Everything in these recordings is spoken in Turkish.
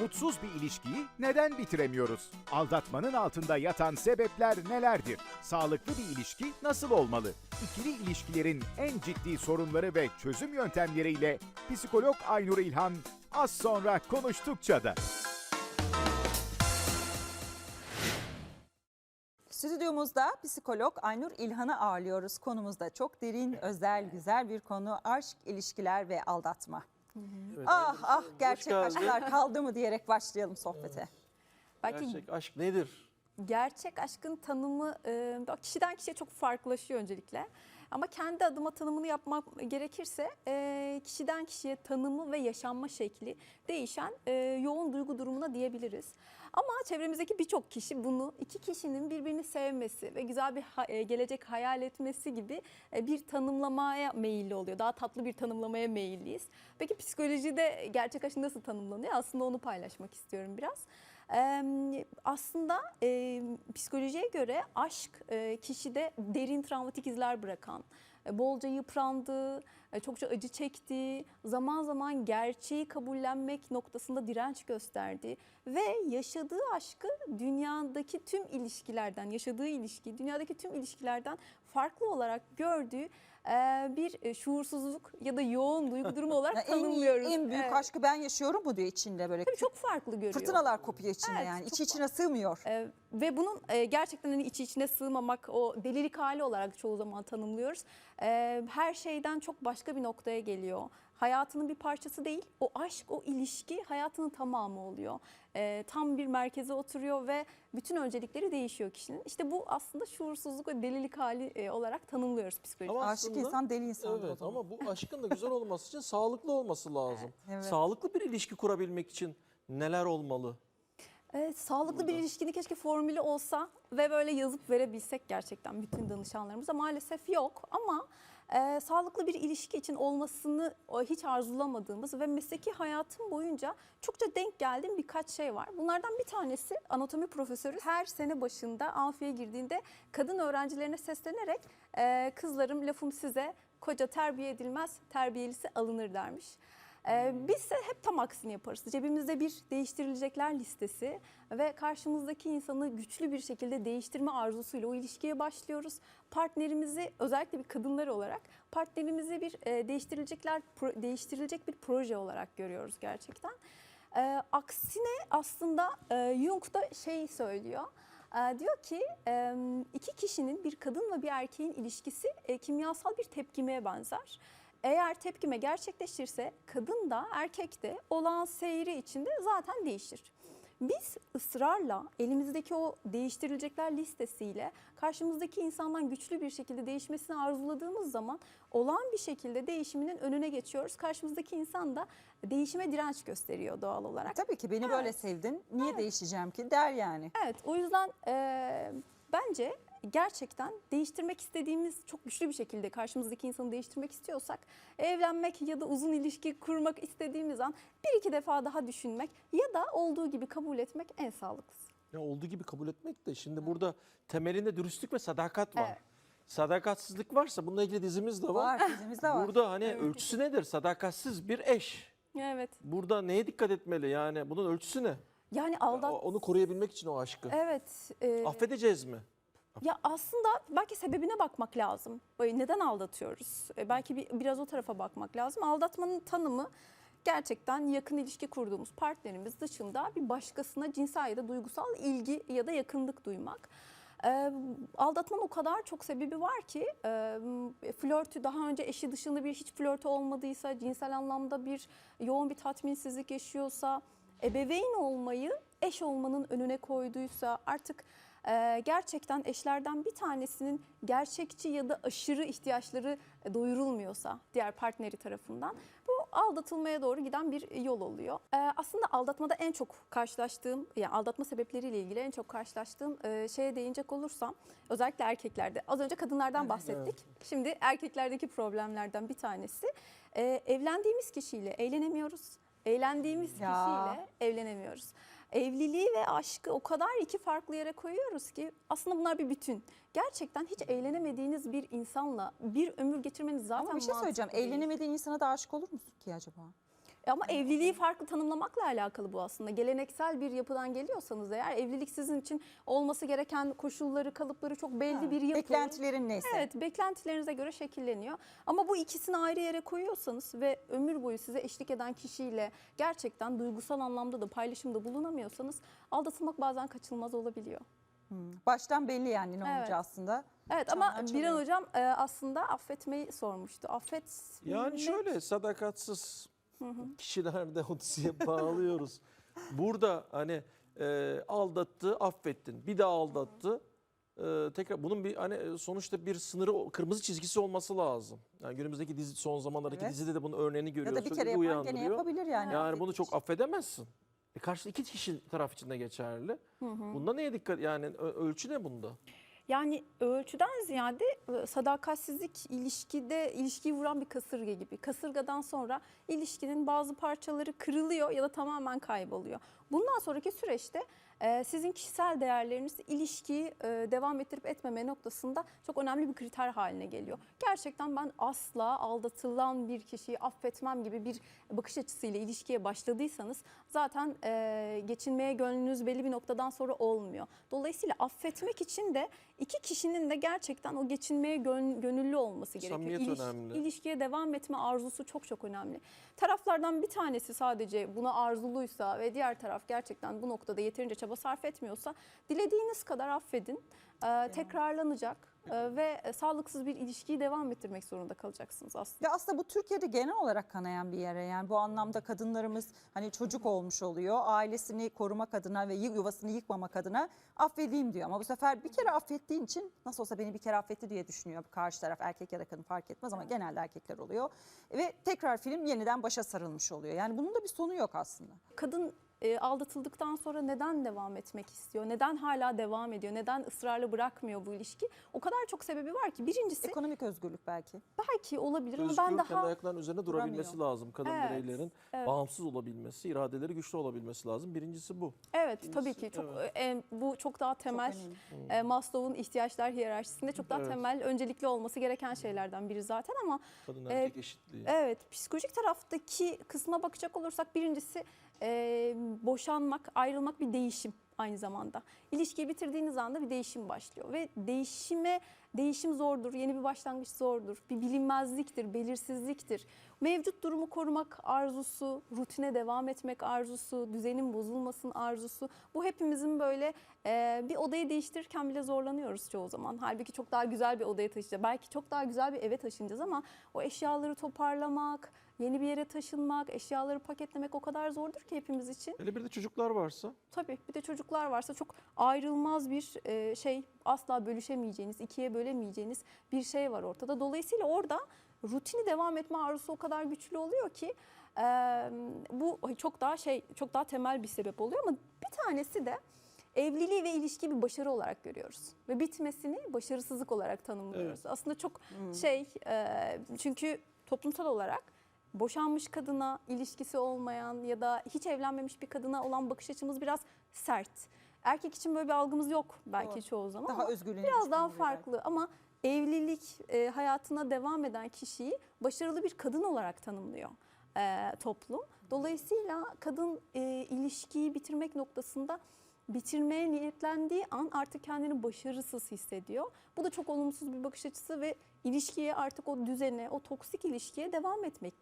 Mutsuz bir ilişkiyi neden bitiremiyoruz? Aldatmanın altında yatan sebepler nelerdir? Sağlıklı bir ilişki nasıl olmalı? İkili ilişkilerin en ciddi sorunları ve çözüm yöntemleriyle psikolog Aynur İlhan az sonra konuştukça da. Stüdyomuzda psikolog Aynur İlhan'ı ağırlıyoruz. Konumuz da çok derin, özel, güzel bir konu. Aşk, ilişkiler ve aldatma. Ah ah gerçek geldin. aşklar kaldı mı diyerek başlayalım sohbete. Belki Gerçek aşk nedir? gerçek aşkın tanımı e, kişiden kişiye çok farklılaşıyor öncelikle. Ama kendi adıma tanımını yapmak gerekirse e, kişiden kişiye tanımı ve yaşanma şekli değişen e, yoğun duygu durumuna diyebiliriz. Ama çevremizdeki birçok kişi bunu iki kişinin birbirini sevmesi ve güzel bir ha- e, gelecek hayal etmesi gibi e, bir tanımlamaya meyilli oluyor. Daha tatlı bir tanımlamaya meyilliyiz. Peki psikolojide gerçek aşk nasıl tanımlanıyor? Aslında onu paylaşmak istiyorum biraz. Aslında e, psikolojiye göre aşk e, kişide derin travmatik izler bırakan, e, bolca yıprandığı, çokça acı çektiği, zaman zaman gerçeği kabullenmek noktasında direnç gösterdiği ve yaşadığı aşkı dünyadaki tüm ilişkilerden, yaşadığı ilişki, dünyadaki tüm ilişkilerden farklı olarak gördüğü e, bir e, şuursuzluk ya da yoğun duygu durumu olarak en, tanımlıyoruz. en büyük Evet. aşkı ben yaşıyorum mu diyor içinde böyle. Tabii çok farklı görüyor. Fırtınalar kopuyor içinde Evet, yani. İçi içine sığmıyor. Ee, ve bunun e, gerçekten hani içi içine sığmamak o delilik hali olarak çoğu zaman tanımlıyoruz. Ee, her şeyden çok başka bir noktaya geliyor. Hayatının bir parçası değil, o aşk, o ilişki hayatının tamamı oluyor. Ee, tam bir merkeze oturuyor ve bütün öncelikleri değişiyor kişinin. İşte bu aslında şuursuzluk ve delilik hali e, olarak tanımlıyoruz psikolojide. Ama Aşık aslında- insan deli insandır o Evet ama bu aşkın da güzel olması için sağlıklı olması lazım. Evet. Sağlıklı bir ilişki kurabilmek için neler olmalı? Evet, sağlıklı bir ilişkinin keşke formülü olsa ve böyle yazıp verebilsek gerçekten bütün danışanlarımıza. Maalesef yok ama e, sağlıklı bir ilişki için olmasını hiç arzulamadığımız ve mesleki hayatım boyunca çokça denk geldiğim birkaç şey var. Bunlardan bir tanesi anatomi profesörü her sene başında amfiye girdiğinde kadın öğrencilerine seslenerek e, kızlarım lafım size koca terbiye edilmez terbiyelisi alınır dermiş. Ee, biz de hep tam aksini yaparız. Cebimizde bir değiştirilecekler listesi ve karşımızdaki insanı güçlü bir şekilde değiştirme arzusuyla o ilişkiye başlıyoruz. Partnerimizi özellikle bir kadınlar olarak partnerimizi bir e, değiştirilecekler pro- değiştirilecek bir proje olarak görüyoruz gerçekten. Ee, aksine aslında e, Jung da şey söylüyor. E, diyor ki e, iki kişinin bir kadın ve bir erkeğin ilişkisi e, kimyasal bir tepkimeye benzer. Eğer tepkime gerçekleşirse kadın da erkek de olağan seyri içinde zaten değişir. Biz ısrarla elimizdeki o değiştirilecekler listesiyle karşımızdaki insandan güçlü bir şekilde değişmesini arzuladığımız zaman olağan bir şekilde değişiminin önüne geçiyoruz. Karşımızdaki insan da değişime direnç gösteriyor doğal olarak. Tabii ki beni böyle sevdin. Niye değişeceğim ki der yani. Evet o yüzden e, bence gerçekten değiştirmek istediğimiz çok güçlü bir şekilde karşımızdaki insanı değiştirmek istiyorsak evlenmek ya da uzun ilişki kurmak istediğimiz an bir iki defa daha düşünmek ya da olduğu gibi kabul etmek en sağlıklısı. Ya olduğu gibi kabul etmek de şimdi burada temelinde dürüstlük ve sadakat var. Evet. Sadakatsizlik varsa bununla ilgili dizimiz de var. Var dizimizde var. Burada hani ölçüsü nedir? Sadakatsiz bir eş. Evet. Burada neye dikkat etmeli yani? Bunun ölçüsü ne? Yani aldat... Onu koruyabilmek için o aşkı. Evet. e, Affedeceğiz mi? Ya aslında belki sebebine bakmak lazım. Neden aldatıyoruz? E, belki bir, biraz o tarafa bakmak lazım. Aldatmanın tanımı gerçekten yakın ilişki kurduğumuz partnerimiz dışında bir başkasına cinsel ya da duygusal ilgi ya da yakınlık duymak. E, aldatmanın o kadar çok sebebi var ki e, flörtü daha önce eşi dışında bir hiç flörtü olmadıysa, cinsel anlamda bir yoğun bir tatminsizlik yaşıyorsa, ebeveyn olmayı eş olmanın önüne koyduysa artık e, gerçekten eşlerden bir tanesinin gerçekçi ya da aşırı ihtiyaçları doyurulmuyorsa diğer partneri tarafından bu aldatılmaya doğru giden bir yol oluyor. E, aslında aldatmada en çok karşılaştığım yani aldatma sebepleriyle ilgili en çok karşılaştığım e, şeye değinecek olursam özellikle erkeklerde az önce kadınlardan bahsettik. Şimdi erkeklerdeki problemlerden bir tanesi e, evlendiğimiz kişiyle eğlenemiyoruz. Eğlendiğimiz Ya. kişiyle evlenemiyoruz. Evliliği ve aşkı o kadar iki farklı yere koyuyoruz ki aslında bunlar bir bütün. Gerçekten hiç eğlenemediğiniz bir insanla bir ömür geçirmeniz zaten Ama bir şey söyleyeceğim. değil. Evlenemediğin insana da aşık olur musun ki acaba? Ama evliliği farklı tanımlamakla alakalı bu aslında. Geleneksel bir yapıdan geliyorsanız eğer evlilik sizin için olması gereken koşulları, kalıpları çok belli bir yapı. Beklentilerin neyse. Evet, beklentilerinize göre şekilleniyor. Ama bu ikisini ayrı yere koyuyorsanız ve ömür boyu size eşlik eden kişiyle gerçekten duygusal anlamda da paylaşımda bulunamıyorsanız aldatılmak bazen kaçınılmaz olabiliyor. Baştan belli yani ne Evet. olacağı aslında. Evet Çanlar ama. Biren hocam e, aslında affetmeyi sormuştu. Affet Yani şöyle sadakatsiz kişilerde Hudsi'ye bağlıyoruz. Burada hani e, aldattı, affettin. Bir daha aldattı. E, tekrar bunun bir hani sonuçta bir sınırı, kırmızı çizgisi olması lazım. Yani günümüzdeki dizi son zamanlardaki Evet. dizide de bunun örneğini Ya görüyoruz. da bir Çok kere yapan gene uyandırıyor. yapabilir yani. Yani bunu çok affedemezsin. E karşıda iki kişi taraf için de geçerli. Bunda neye dikkat yani ö- ölçü ne bunda? Yani ölçüden ziyade e, sadakatsizlik ilişkide ilişkiyi vuran bir kasırga gibi. Kasırgadan sonra ilişkinin bazı parçaları kırılıyor ya da tamamen kayboluyor. Bundan sonraki süreçte e, sizin kişisel değerleriniz ilişkiyi e, devam ettirip etmeme noktasında çok önemli bir kriter haline geliyor. Gerçekten ben asla aldatılan bir kişiyi affetmem gibi bir bakış açısıyla ilişkiye başladıysanız zaten geçinmeye gönlünüz belli bir noktadan sonra olmuyor. Dolayısıyla affetmek için de iki kişinin de gerçekten o geçinmeye gön- gönüllü olması gerekiyor. Samimiyet İliş- önemli. İlişkiye devam etme arzusu çok çok önemli. Taraflardan bir tanesi sadece buna arzuluysa ve diğer taraf gerçekten bu noktada yeterince çaba sarf etmiyorsa dilediğiniz kadar affedin. Ee, tekrarlanacak ve e, sağlıksız bir ilişkiyi devam ettirmek zorunda kalacaksınız aslında. Ve aslında bu Türkiye'de genel olarak kanayan bir yere yani bu anlamda kadınlarımız hani çocuk olmuş oluyor ailesini korumak adına ve yu- yuvasını yıkmamak adına affedeyim diyor. Ama bu sefer bir kere affettiğin için nasıl olsa beni bir kere affetti diye düşünüyor karşı taraf. Erkek ya da kadın fark etmez ama genelde erkekler oluyor. Ve tekrar film yeniden başa sarılmış oluyor. Yani bunun da bir sonu yok aslında. Kadın e, aldatıldıktan sonra neden devam etmek istiyor? Neden hala devam ediyor? Neden ısrarla bırakmıyor bu ilişki? O kadar çok sebebi var ki. Birincisi Ekonomik özgürlük belki. belki olabilir ama ben kendi daha ayaklarının üzerine durabilmesi lazım. Kadın Evet, bireylerin evet. bağımsız olabilmesi, iradeleri güçlü olabilmesi lazım. Birincisi bu. Evet İkincisi, tabii ki çok evet. e, bu çok daha temel e, Maslow'un ihtiyaçlar hiyerarşisinde çok daha Evet. temel öncelikli olması gereken şeylerden biri zaten ama Kadın Ee, erkek eşitliği. evet psikolojik taraftaki kısma bakacak olursak birincisi e, boşanmak, ayrılmak bir değişim aynı zamanda. İlişkiyi bitirdiğiniz anda bir değişim başlıyor ve değişime değişim zordur, yeni bir başlangıç zordur. Bir bilinmezliktir, belirsizliktir. Mevcut durumu korumak arzusu, rutine devam etmek arzusu, düzenin bozulmasın arzusu. Bu hepimizin böyle e, bir odayı değiştirirken bile zorlanıyoruz çoğu zaman. Halbuki çok daha güzel bir odaya taşıyacağız. Belki çok daha güzel bir eve taşınacağız ama o eşyaları toparlamak, yeni bir yere taşınmak, eşyaları paketlemek o kadar zordur ki hepimiz için. Hele bir de çocuklar varsa Tabii bir de çocuklar varsa çok ayrılmaz bir e, şey asla bölüşemeyeceğiniz, ikiye bölemeyeceğiniz bir şey var ortada. Dolayısıyla orada rutini devam etme arzusu o kadar güçlü oluyor ki e, bu çok daha şey çok daha temel bir sebep oluyor ama bir tanesi de evliliği ve ilişkiyi bir başarı olarak görüyoruz ve bitmesini başarısızlık olarak tanımlıyoruz. Aslında çok şey e, çünkü toplumsal olarak boşanmış kadına ilişkisi olmayan ya da hiç evlenmemiş bir kadına olan bakış açımız biraz sert. Erkek için böyle bir algımız yok belki Doğru. çoğu zaman Daha özgürlüğüne biraz daha oluyor belki. farklı ama evlilik e, hayatına devam eden kişiyi başarılı bir kadın olarak tanımlıyor e, toplum. Dolayısıyla kadın e, ilişkiyi bitirmek noktasında bitirmeye niyetlendiği an artık kendini başarısız hissediyor. Bu da çok olumsuz bir bakış açısı ve ilişkiye artık o düzene, o toksik ilişkiye devam etmek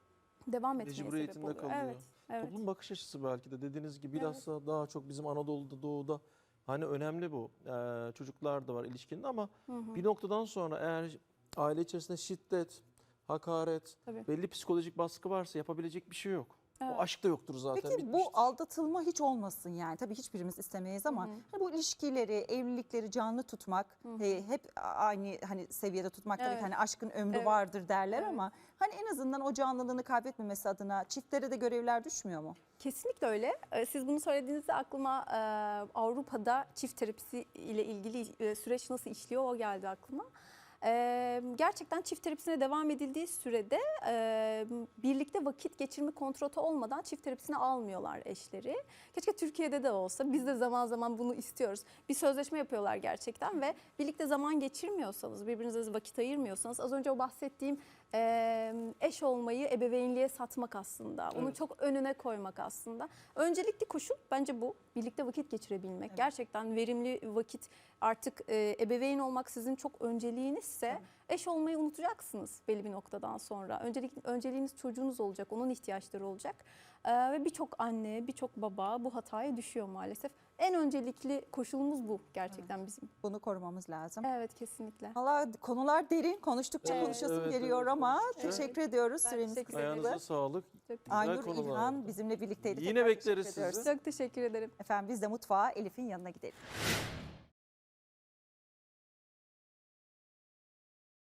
devam etmeye sebep oluyor. kalıyor. Evet. Evet. Toplum bakış açısı belki de dediğiniz gibi bilhassa daha çok bizim Anadolu'da, Doğu'da hani önemli bu. Ee, çocuklar da var ilişkinin ama bir noktadan sonra eğer aile içerisinde şiddet, hakaret, Tabii. belli psikolojik baskı varsa yapabilecek bir şey yok. Evet. O aşk da yoktur zaten. Peki bitmiştir. bu aldatılma hiç olmasın yani. Tabii hiçbirimiz istemeyiz ama hani bu ilişkileri, evlilikleri canlı tutmak, e, hep aynı hani seviyede tutmak tabii Evet. ki hani aşkın ömrü Evet. vardır derler Evet. ama hani en azından o canlılığını kaybetmemesi adına çiftlere de görevler düşmüyor mu? Kesinlikle öyle. Ee, Siz bunu söylediğinizde aklıma e, Avrupa'da çift terapisi ile ilgili e, süreç nasıl işliyor o geldi aklıma. Gerçekten çift terapisine devam edildiği sürede birlikte vakit geçirme kontratı olmadan çift terapisine almıyorlar eşleri. Keşke Türkiye'de de olsa biz de zaman zaman bunu istiyoruz. Bir sözleşme yapıyorlar gerçekten ve birlikte zaman geçirmiyorsanız, birbirinize vakit ayırmıyorsanız az önce o bahsettiğim e, eş olmayı ebeveynliğe satmak aslında. Onu Evet. çok önüne koymak aslında. Öncelikli koşul bence bu. Birlikte vakit geçirebilmek. Gerçekten verimli vakit artık e, ebeveyn olmak sizin çok önceliğinizse eş olmayı unutacaksınız belli bir noktadan sonra. Öncelik, önceliğiniz çocuğunuz olacak, onun ihtiyaçları olacak. Ee, ve birçok anne, birçok baba bu hataya düşüyor maalesef. En öncelikli koşulumuz bu gerçekten bizim. Bunu korumamız lazım. Evet kesinlikle. Valla konular derin. Konuştukça Evet, konuşasım evet, geliyor evet, ama konuştukça. teşekkür ediyoruz. Ben Süremiz teşekkür kısıtlı. Ayağınıza sağlık. Çok, Aynur konular İlhan oldu. bizimle birlikteydi. Yine Tekrar bekleriz teşekkür ediyoruz. sizi. çok teşekkür ederim. Efendim biz de mutfağa Elif'in yanına gidelim.